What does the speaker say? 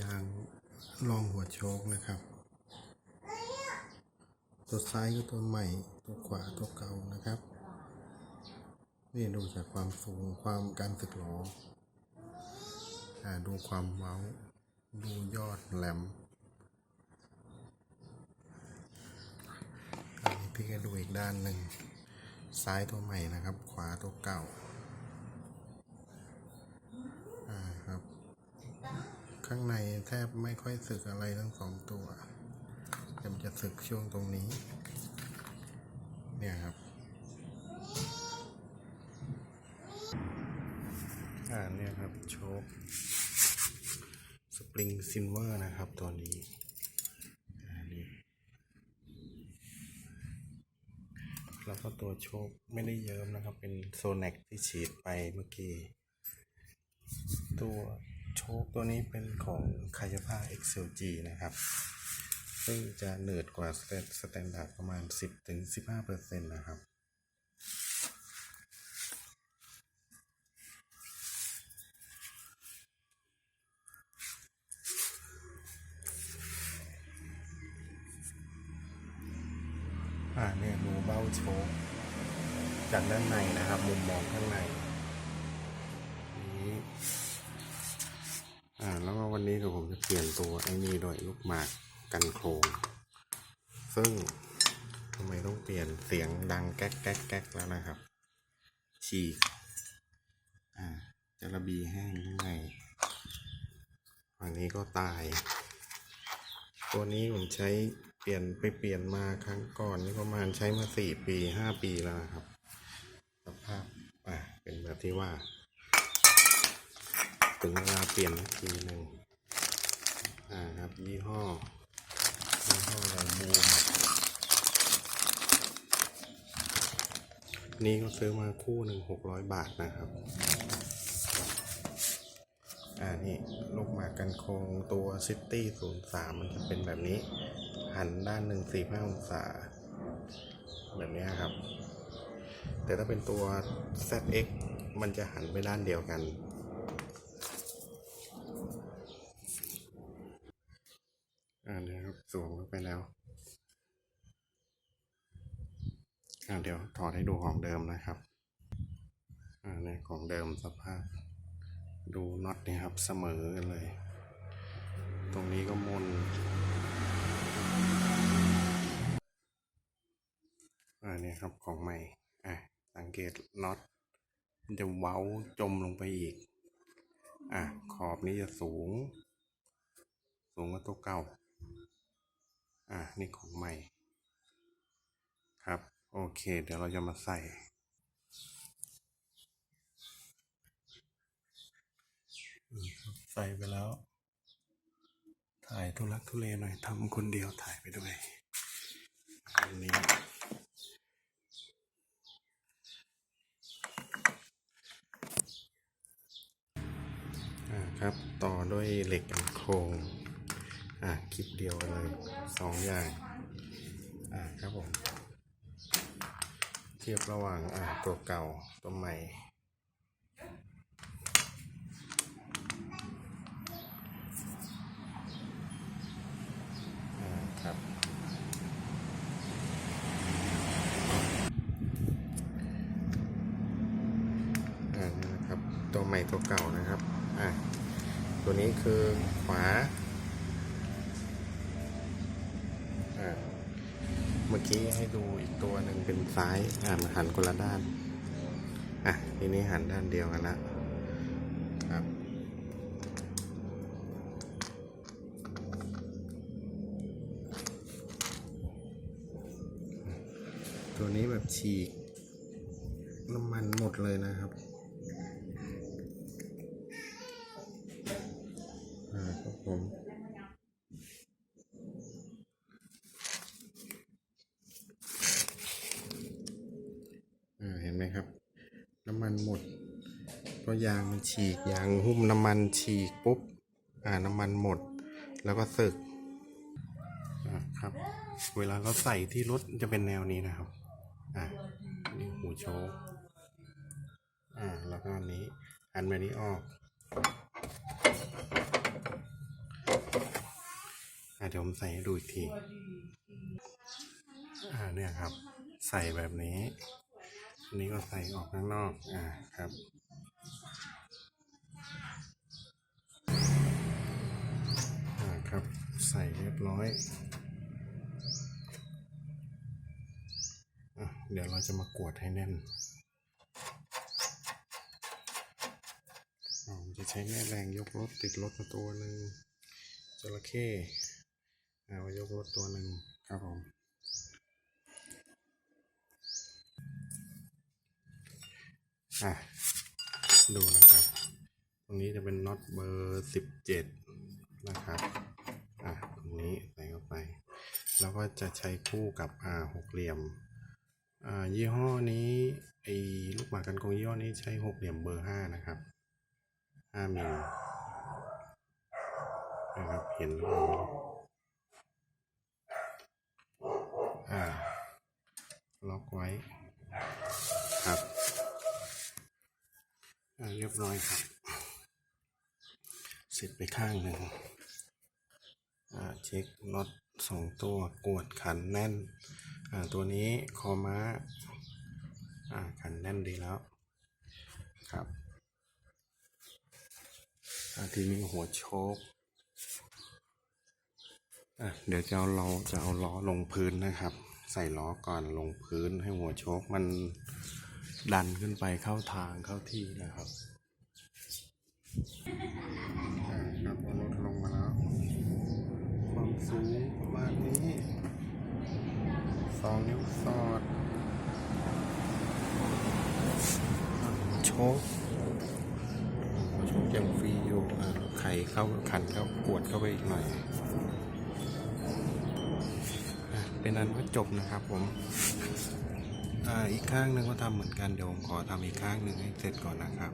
ยางรองหัวโชคนะครับ ตัวซ้ายก็ตัวใหม่ ตัวขวาตัวเก่านะครับ นี่ดูจากความสูงความการสึกหรออดูความเว้า ดูยอดแหลมอันนี้พี่ก็ดูอีกด้านหนึ่งซ้ายตัวใหม่นะครับ ขวาตัวเก่าครับ ข้างในแทบไม่ค่อยสึกอะไรทั้งสองตัวแต่มันจะสึกช่วงตรงนี้ เนี่ยครับอ่าเนี่ยครับโชคสปริงซินเวอร์นะครับตัวนี้อ่านี่แล้วก็ตัวโชคไม่ได้เยิ้มนะครับ เป็นโซแนกที่ฉีดไปเมื่อกี้ ตัว โชคตัวนี้เป็นของคายาภา XLG นะครับ ซึ่งจะเหนืดกว่าสแตนดาร์ดประมาณ 10-15%นะครับอ่าเนี่ยดูเบ้าโชคจากด้านในนะครับ มุมมองข้างในนี้ อ่าแล้วก็วันนี้เดี๋ยวผมจะเปลี่ยนตัวไอ้นี่ด้วยลูกหมากกันโครง ซึ่งทำไมต้องเปลี่ยนเสียงดังแก๊กแก๊กแก๊กแล้วนะครับ ฉีกอ่าจะระบีแห้งข้างในอันนี้ก็ตาย ตัวนี้ผมใช้เปลี่ยนไปเปลี่ยนมาครั้งก่อนนี่ประมาณใช้มาสี่ปีห้าปีแล้วนะครับ สภาพอะเป็นแบบที่ว่า ถึงเวลาเปลี่ยนทีหนึ่งอ่าครับยี่ห้อยี่ห้ออะไรบูมนี่ก็ซื้อมาคู่หนึ่งหกร้อยบาทนะครับอ่านี่ลูกหมากกันโครงตัวซิตี้ศูนย์สามมันจะเป็นแบบนี้ หันด้านหนึ่งสี่ห้าองศา แบบนี้ครับ แต่ถ้าเป็นตัว ZX มันจะหันไปด้านเดียวกัน อ่าเนี่ยครับสวมเข้าไป แล้ว เดี๋ยวถอดให้ดูของเดิมนะครับอ่าเนี่ยของเดิมสภาพ ดูน็อตเนี่ยครับเสมอกันเลย ตรงนี้ก็มนอ่าเนี่ยครับของใหม่ อะ สังเกตน็อตมันจะเว้าจมลงไปอีก อะ ขอบนี้จะสูง สูงกว่าตัวเก่า อะนี่ของใหม่ ครับ โอเค เดี๋ยวเราจะมาใส่ ใส่ไปแล้ว ถ่ายทุลักทุเลหน่อยทำคนเดียวถ่ายไปด้วยอันนี้อ่าครับ ต่อด้วยเหล็กกันโครง อ่าคลิปเดียวกันเลยสองอย่าง อ่าครับผม เทียบระหว่างอ่าตัวเก่าตัวใหม่ครับอ่านี่นะครับ ตัวใหม่ตัวเก่านะครับ อ่าตัวนี้คือขวา มื่อกี้ให้ดูอีกตัวหนึ่งเป็นซ้ายอ่ามันหันคนละด้าน อะทีนี้หันด้านเดียวกันละครับตัวนี้แบบฉีกน้ำมันหมดเลยนะครับอ่าครับผม อ่าเห็นไหมครับ น้ำมัน หมดเพราะยางมันฉีกยางหุ้มน้ำมันฉีกปุ๊บอ่าน้ำมันหมด แล้วก็สึกอ่าครับ เวลาเราใส่ที่รถจะเป็นแนวนี้นะครับ อ่านี่หูโชว์อ่าแล้วก็อันนี้ อันแบบนี้ออกอะเดี๋ยวผมใส่ให้ดูอีกที อ่าเนี่ยครับ ใส่แบบนี้ อันนี้ก็ใส่ออกข้างนอก อ่าครับอ่าครับ ใส่เรียบร้อยอะเดี๋ยวเราจะมากวดให้แน่นอ่าผมจะใช้แม่แรงยกรถติดรถมาตัวหนึ่งจระเข้เอายกรถตัวหนึ่งครับผม อะดูนะครับ ตรงนี้จะเป็นน็อตเบอร์สิบเจ็ดนะครับ อะตรงนี้ใส่เข้าไป แล้วก็จะใช้คู่กับอ่าหกเหลี่ยม อ่ายี่ห้อนี้ไอ้ลูกหมากกันโกงยี่ห้อนี้ใช้หกเหลี่ยมเบอร์ห้านะครับห้ามิลนะครับเห็นหรือเปล่าอ่า ล็อกไว้ ครับ อ่า เรียบร้อยครับ เสร็จไปข้างหนึ่งเช็คน็อตสองตัวกวดขันแน่น ตัวนี้คอม้าขันแน่นดีแล้วครับทีนี้หัวโชคเดี๋ยวจะเอาเราจะเอาล้อลงพื้นนะครับ ใส่ล้อก่อนลงพื้นให้หัวโชคมัน ดันขึ้นไปเข้าทางเข้าที่นะครับครับเอารถลงมาแล้วความสูงประมาณนี้สองนิ้วสอดโชคโชคยังฟรีอยู่อ่าไข่เข้าขันเข้ากวดเข้าไปอีกหน่อยเป็นอันว่าจบนะครับผม อีกข้างหนึ่งก็ทำเหมือนกัน เดี๋ยวผมขอทำอีกข้างหนึ่งให้เสร็จก่อนนะครับ